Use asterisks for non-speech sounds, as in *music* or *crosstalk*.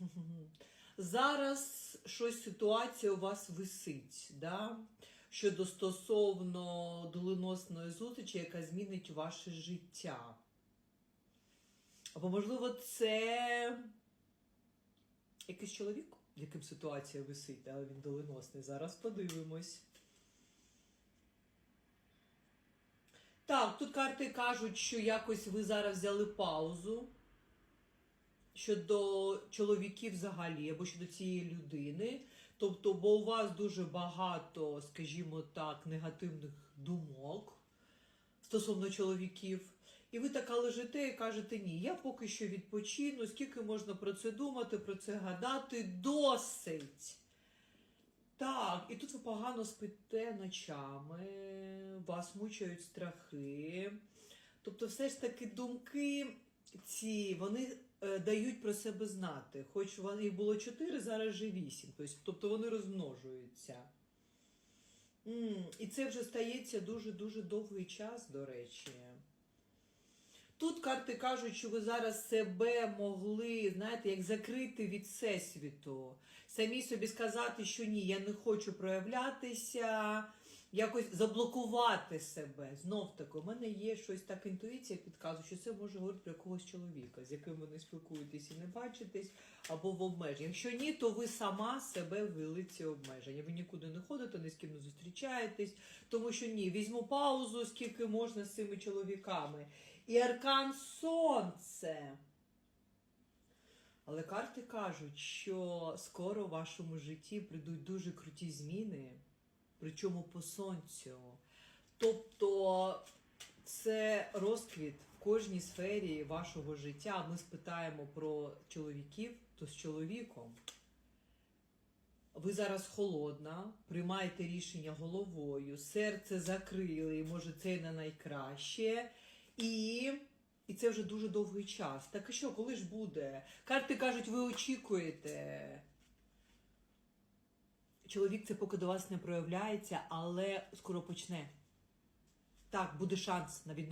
*laughs* Зараз щось ситуація у вас висить, да? щодо стосовно доленосної зустрічі, яка змінить ваше життя. Або, можливо, це якийсь чоловік, яким ситуація висить, але він доленосний. Зараз подивимось. Так, тут карти кажуть, що якось ви зараз взяли паузу щодо чоловіків взагалі, або щодо цієї людини. Тобто, бо у вас дуже багато, скажімо так, негативних думок стосовно чоловіків. І ви така лежите і кажете, ні, я поки що відпочину, скільки можна про це думати, про це гадати, досить. Так, і тут ви погано спите ночами, вас мучають страхи. Тобто, все ж таки думки ці вони е, дають про себе знати. Хоч їх було чотири, зараз вже вісім. Тобто, тобто вони розмножуються. І це вже стається дуже-дуже довгий час, до речі. Тут карти кажуть, що ви зараз себе могли, знаєте, як закрити від всесвіту. Самі собі сказати, що ні, я не хочу проявлятися, якось заблокувати себе. Знов таки, у мене є щось так інтуїція підказує, що це може говорити про якогось чоловіка, з яким ви не спілкуєтесь і не бачитесь, або в обмеженні. Якщо ні, то ви сама себе ввели ці обмеження. Ви нікуди не ходите, ні з ким не зустрічаєтесь, тому що ні, візьму паузу, скільки можна з цими чоловіками. І аркан сонце. Але карти кажуть, що скоро в вашому житті прийдуть дуже круті зміни, причому по сонцю. Тобто це розквіт в кожній сфері вашого життя. Ми спитаємо про чоловіків, то з чоловіком. Ви зараз холодна, приймаєте рішення головою, серце закрили, може це не найкраще. І, і це вже дуже довгий час. Так що, коли ж буде? Карти кажуть, ви очікуєте. Чоловік це поки до вас не проявляється, але скоро почне. Так, буде шанс на відношення.